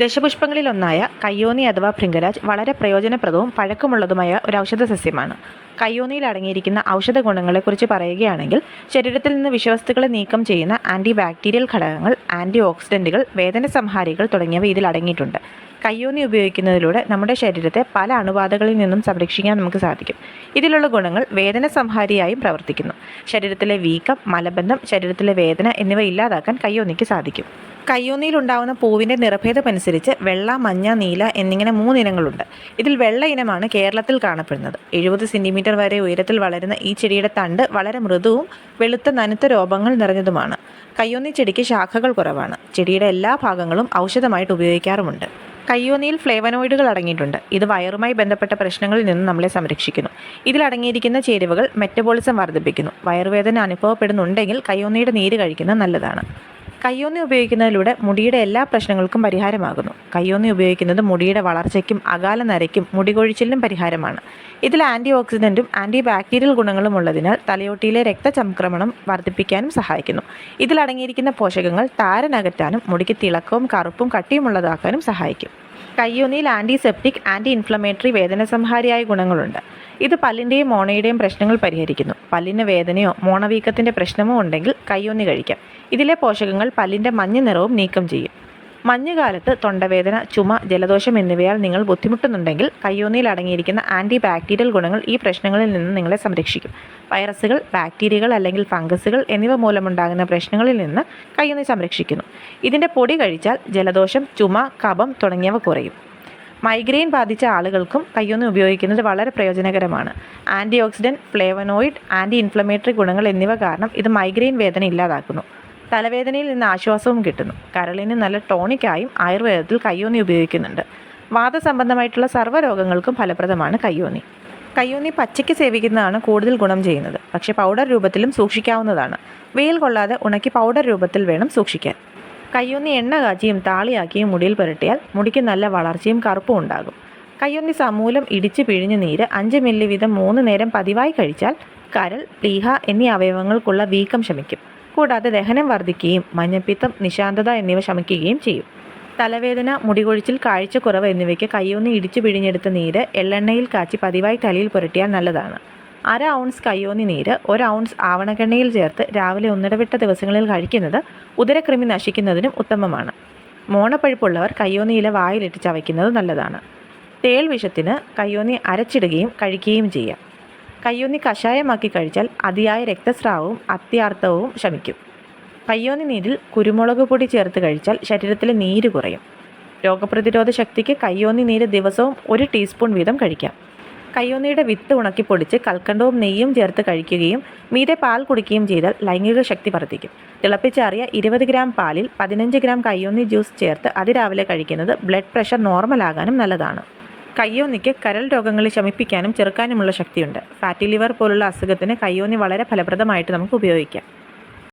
ദശപുഷ്പങ്ങളിലൊന്നായ കയ്യോനി അഥവാ ഭൃംഗരാജ് വളരെ പ്രയോജനപ്രദവും പഴക്കമുള്ളതുമായ ഒരു ഔഷധ സസ്യമാണ്. കയ്യോന്നിയിൽ അടങ്ങിയിരിക്കുന്ന ഔഷധ ഗുണങ്ങളെക്കുറിച്ച് പറയുകയാണെങ്കിൽ ശരീരത്തിൽ നിന്ന് വിഷവസ്തുക്കളെ നീക്കം ചെയ്യുന്ന ആന്റി ബാക്ടീരിയൽ ഘടകങ്ങൾ ആന്റി ഓക്സിഡന്റുകൾ വേദന സംഹാരികൾ തുടങ്ങിയവ ഇതിൽ അടങ്ങിയിട്ടുണ്ട്. കയ്യോനി ഉപയോഗിക്കുന്നതിലൂടെ നമ്മുടെ ശരീരത്തെ പല അണുബാധകളിൽ നിന്നും സംരക്ഷിക്കാൻ നമുക്ക് സാധിക്കും. ഇതിലുള്ള ഗുണങ്ങൾ വേദന സംഹാരിയായും പ്രവർത്തിക്കുന്നു. ശരീരത്തിലെ വീക്കം മലബന്ധം ശരീരത്തിലെ വേദന എന്നിവ ഇല്ലാതാക്കാൻ കയ്യോനിക്ക് സാധിക്കും. കയ്യോന്നിയിലുണ്ടാവുന്ന പൂവിന്റെ നിറഭേദമനുസരിച്ച് വെള്ള മഞ്ഞ നീല എന്നിങ്ങനെ മൂന്നിനങ്ങളുണ്ട്. ഇതിൽ വെള്ള ഇനമാണ് കേരളത്തിൽ കാണപ്പെടുന്നത്. എഴുപത് സെന്റിമീറ്റർ വരെ ഉയരത്തിൽ വളരുന്ന ഈ ചെടിയുടെ തണ്ട് വളരെ മൃദുവും വെളുത്ത നനുത്ത രോപങ്ങൾ നിറഞ്ഞതുമാണ്. കയ്യോന്നി ചെടിക്ക് ശാഖകൾ കുറവാണ്. ചെടിയുടെ എല്ലാ ഭാഗങ്ങളും ഔഷധമായിട്ട് ഉപയോഗിക്കാറുമുണ്ട്. കയ്യോന്നിയിൽ ഫ്ലേവനോയിഡുകൾ അടങ്ങിയിട്ടുണ്ട്. ഇത് വയറുമായി ബന്ധപ്പെട്ട പ്രശ്നങ്ങളിൽ നിന്ന് നമ്മളെ സംരക്ഷിക്കുന്നു. ഇതിലടങ്ങിയിരിക്കുന്ന ചേരുവകൾ മെറ്റബോളിസം വർദ്ധിപ്പിക്കുന്നു. വയറുവേദന അനുഭവപ്പെടുന്നുണ്ടെങ്കിൽ കയ്യോന്നിയുടെ നീര് കഴിക്കുന്നത് നല്ലതാണ്. കയ്യോന്നി ഉപയോഗിക്കുന്നതിലൂടെ മുടിയുടെ എല്ലാ പ്രശ്നങ്ങൾക്കും പരിഹാരമാകുന്നു. കയ്യോന്നി ഉപയോഗിക്കുന്നത് മുടിയുടെ വളർച്ചയ്ക്കും അകാല നരയ്ക്കും മുടികൊഴിച്ചിലിനും പരിഹാരമാണ്. ഇതിൽ ആന്റി ഓക്സിഡന്റും ആന്റി ബാക്ടീരിയൽ ഗുണങ്ങളും ഉള്ളതിനാൽ തലയോട്ടിയിലെ രക്തചംക്രമണം വർദ്ധിപ്പിക്കാനും സഹായിക്കുന്നു. ഇതിലടങ്ങിയിരിക്കുന്ന പോഷകങ്ങൾ താരനകറ്റാനും മുടിക്ക് തിളക്കവും കറുപ്പും കട്ടിയുമുള്ളതാക്കാനും സഹായിക്കും. കയ്യോന്നിയിൽ ആന്റിസെപ്റ്റിക് ആന്റി ഇൻഫ്ലമേറ്ററി വേദന വേദനസംഹാരിയായ ഗുണങ്ങളുണ്ട്. ഇത് പല്ലിന്റെയും മോണയുടെയും പ്രശ്നങ്ങൾ പരിഹരിക്കുന്നു. പല്ലിന് വേദനയോ മോണവീക്കത്തിന്റെ പ്രശ്നമോ ഉണ്ടെങ്കിൽ കയ്യൊന്നി കഴിക്കാം. ഇതിലെ പോഷകങ്ങൾ പല്ലിന്റെ മഞ്ഞ നിറവും നീക്കം ചെയ്യും. മഞ്ഞുകാലത്ത് തൊണ്ടവേദന ചുമ ജലദോഷം എന്നിവയാൽ നിങ്ങൾ ബുദ്ധിമുട്ടുന്നുണ്ടെങ്കിൽ കയ്യോന്നിയിൽ അടങ്ങിയിരിക്കുന്ന ആന്റി ബാക്ടീരിയൽ ഗുണങ്ങൾ ഈ പ്രശ്നങ്ങളിൽ നിന്ന് നിങ്ങളെ സംരക്ഷിക്കും. വൈറസുകൾ ബാക്ടീരിയകൾ അല്ലെങ്കിൽ ഫംഗസുകൾ എന്നിവ മൂലമുണ്ടാകുന്ന പ്രശ്നങ്ങളിൽ നിന്ന് കയ്യൊന്നി സംരക്ഷിക്കുന്നു. ഇതിന്റെ പൊടി കഴിച്ചാൽ ജലദോഷം ചുമ കഫം തുടങ്ങിയവ കുറയും. മൈഗ്രെയിൻ ബാധിച്ച ആളുകൾക്കും കയ്യൊന്നി ഉപയോഗിക്കുന്നത് വളരെ പ്രയോജനകരമാണ്. Antioxidant flavonoid anti inflammatory ഗുണങ്ങൾ എന്നിവ കാരണം ഇത് മൈഗ്രെയിൻ വേദന ഇല്ലാതാക്കുന്നു. തലവേദനയിൽ നിന്ന് ആശ്വാസവും കിട്ടുന്നു. കരളിന് നല്ല ടോണിക്കായും ആയുർവേദത്തിൽ കയ്യോന്നി ഉപയോഗിക്കുന്നുണ്ട്. വാദസംബന്ധമായിട്ടുള്ള സർവരോഗങ്ങൾക്കും ഫലപ്രദമാണ് കയ്യോന്നി. കയ്യോന്നി പച്ചയ്ക്ക് സേവിക്കുന്നതാണ് കൂടുതൽ ഗുണം ചെയ്യുന്നത്. പക്ഷേ പൗഡർ രൂപത്തിലും സൂക്ഷിക്കാവുന്നതാണ്. വെയിൽ കൊള്ളാതെ ഉണക്കി പൗഡർ രൂപത്തിൽ വേണം സൂക്ഷിക്കാൻ. കയ്യോന്നി എണ്ണ കാച്ചിയും താളിയാക്കിയും മുടിയിൽ പുരട്ടിയാൽ മുടിക്ക് നല്ല വളർച്ചയും കറുപ്പും ഉണ്ടാകും. കയ്യൊന്നി സമൂലം ഇടിച്ച് പിഴിഞ്ഞ് നീര് അഞ്ച് മില്ലി വീതം മൂന്ന് നേരം പതിവായി കഴിച്ചാൽ കരൾ പ്ലീഹ എന്നീ അവയവങ്ങൾക്കുള്ള വീക്കം ശമിക്കും. കൂടാതെ ദഹനം വർദ്ധിക്കുകയും മഞ്ഞപ്പിത്തം നിശാന്തത എന്നിവ ശമിക്കുകയും ചെയ്യും. തലവേദന മുടികൊഴിച്ചിൽ കാഴ്ചക്കുറവ് എന്നിവയ്ക്ക് കയ്യൊന്ന് ഇടിച്ചു പിഴിഞ്ഞെടുത്ത നീര് എള്ളെണ്ണയിൽ കാച്ചി പതിവായി തലയിൽ പുരട്ടിയാൽ നല്ലതാണ്. അര ഔൺസ് കയ്യോന്നി നീര് ഒരു ഔൺസ് ആവണക്കെണ്ണയിൽ ചേർത്ത് രാവിലെ ഒന്നിടവിട്ട ദിവസങ്ങളിൽ കഴിക്കുന്നത് ഉദരകൃമി നശിക്കുന്നതിനും ഉത്തമമാണ്. മോണപ്പഴുപ്പുള്ളവർ കയ്യോന്നി ഇല വായിലിട്ട് ചവയ്ക്കുന്നത് നല്ലതാണ്. തേൾ വിഷത്തിന് കയ്യോന്നി അരച്ചിടുകയും കഴിക്കുകയും ചെയ്യാം. കയ്യോന്നി കഷായമാക്കി കഴിച്ചാൽ അതിയായ രക്തസ്രാവവും അത്യാർത്ഥവും ശമിക്കും. കയ്യോന്നി നീരിൽ കുരുമുളക് പൊടി ചേർത്ത് കഴിച്ചാൽ ശരീരത്തിലെ നീര് കുറയും. രോഗപ്രതിരോധ ശക്തിക്ക് കയ്യോന്നി നീര് ദിവസവും ഒരു ടീസ്പൂൺ വീതം കഴിക്കാം. കയ്യോന്നിയുടെ വിത്ത് ഉണക്കി പൊടിച്ച് കൽക്കണ്ടവും നെയ്യും ചേർത്ത് കഴിക്കുകയും മീതെ പാൽ കുടിക്കുകയും ചെയ്താൽ ലൈംഗിക ശക്തി വർദ്ധിക്കും. തിളപ്പിച്ചാറിയ ഇരുപത് ഗ്രാം പാലിൽ പതിനഞ്ച് ഗ്രാം കയ്യോന്നി ജ്യൂസ് ചേർത്ത് അതിരാവിലെ കഴിക്കുന്നത് ബ്ലഡ് പ്രഷർ നോർമലാകാനും നല്ലതാണ്. കയ്യോന്നിക്ക് കരൾ രോഗങ്ങളെ ശമിപ്പിക്കാനും ചെറുക്കാനുമുള്ള ശക്തിയുണ്ട്. ഫാറ്റി ലിവർ പോലുള്ള അസുഖത്തിന് കയ്യോന്നി വളരെ ഫലപ്രദമായിട്ട് നമുക്ക് ഉപയോഗിക്കാം.